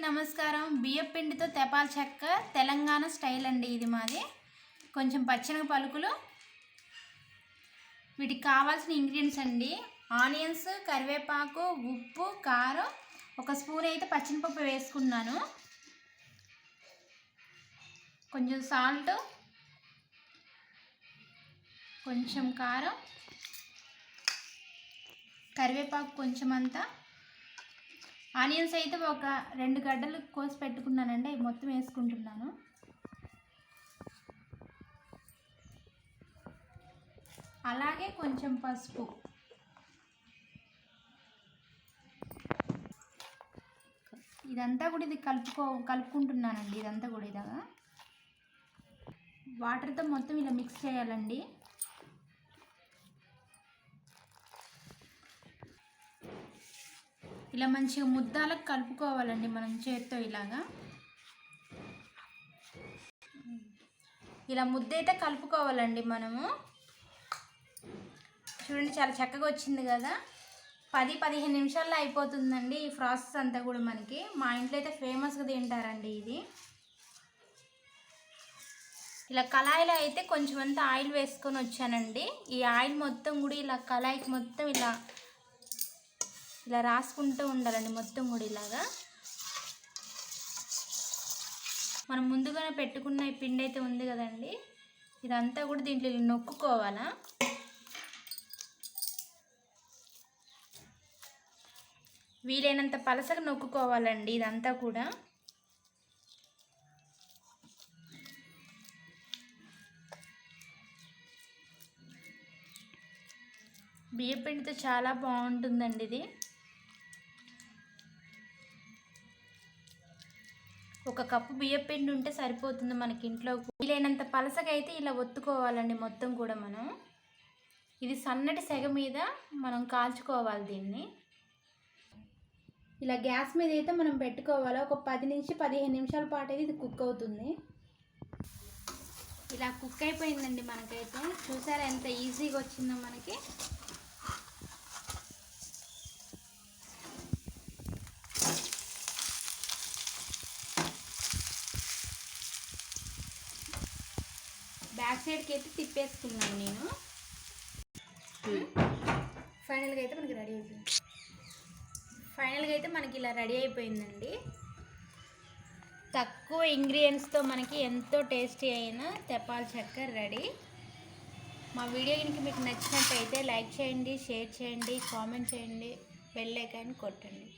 నమస్కారం. బియ్యం పిండితో తెపాల చెక్క తెలంగాణ స్టైల్ అండి ఇది మాది. కొంచెం పచ్చని పలుకులు. వీటికి కావాల్సిన ఇంగ్రీడియంట్స్ అండి. ఆనియన్స్ కరివేపాకు ఉప్పు కారం. ఒక స్పూన్ అయితే పచ్చనిపప్పు వేసుకున్నాను. కొంచెం సాల్ట్. కొంచెం కారం. కరివేపాకు కొంచెం అంతా. ఆనియన్స్ అయితే ఒక రెండు గడ్డలు కోసి పెట్టుకున్నానండి అవి మొత్తం వేసుకుంటున్నాను. అలాగే కొంచెం పసుపు. ఇదంతా కూడా ఇది కలుపుకో కలుపుకుంటున్నానండి ఇదంతా కూడా ఇదా వాటర్తో మొత్తం ఇలా మిక్స్ చేయాలండి. ఇలా మంచిగా ముద్దాలకు కలుపుకోవాలండి మనం చేత్తో ఇలాగా. ఇలా ముద్ద అయితే కలుపుకోవాలండి మనము. చూడండి చాలా చక్కగా వచ్చింది కదా. పది పదిహేను నిమిషాల్లో అయిపోతుందండి ఈ ప్రాసెస్ అంతా కూడా మనకి. మా ఇంట్లో అయితే ఫేమస్గా తింటారండి ఇది. ఇలా కళాయిలో అయితే కొంచెం అంతా ఆయిల్ వేసుకొని వచ్చానండి. ఈ ఆయిల్ మొత్తం కూడా ఇలా కళాయికి మొత్తం ఇలా ఇలా రాసుకుంటూ ఉండాలండి మొత్తం కూడా ఇలాగా. మనం ముందుగానే పెట్టుకున్న ఈ పిండి అయితే ఉంది కదండి. ఇదంతా కూడా దీంట్లో నొక్కుకోవాలా. వీలైనంత పలసగా నొక్కుకోవాలండి ఇదంతా కూడా. బియ్యపిండితో చాలా బాగుంటుందండి ఇది. ఒక కప్పు బియ్యం పిండి ఉంటే సరిపోతుంది మనకి ఇంట్లో. వీలైనంత పలసగా అయితే ఇలా ఒత్తుకోవాలండి మొత్తం కూడా మనం. ఇది సన్నటి సెగ మీద మనం కాల్చుకోవాలి దీన్ని. ఇలా గ్యాస్ మీద అయితే మనం పెట్టుకోవాలి. ఒక పది నుంచి పదిహేను నిమిషాల పాటు అయితే ఇది కుక్ అవుతుంది. ఇలా కుక్ అయిపోయిందండి మనకైతే. చూసారా ఎంత ఈజీగా వచ్చిందో మనకి. బ్యాక్ సైడ్కి అయితే తిప్పేసుకున్నాను నేను. ఫైనల్గా అయితే మనకి రెడీ అయిపోయింది. ఫైనల్గా అయితే మనకి ఇలా రెడీ అయిపోయిందండి. తక్కువ ఇంగ్రీడియంట్స్తో మనకి ఎంతో టేస్టీ అయిన తెపాల చక్కెర రెడీ. మా వీడియో కనుక మీకు నచ్చినట్టయితే లైక్ చేయండి షేర్ చేయండి కామెంట్ చేయండి బెల్ ఐకాన్ కొట్టండి.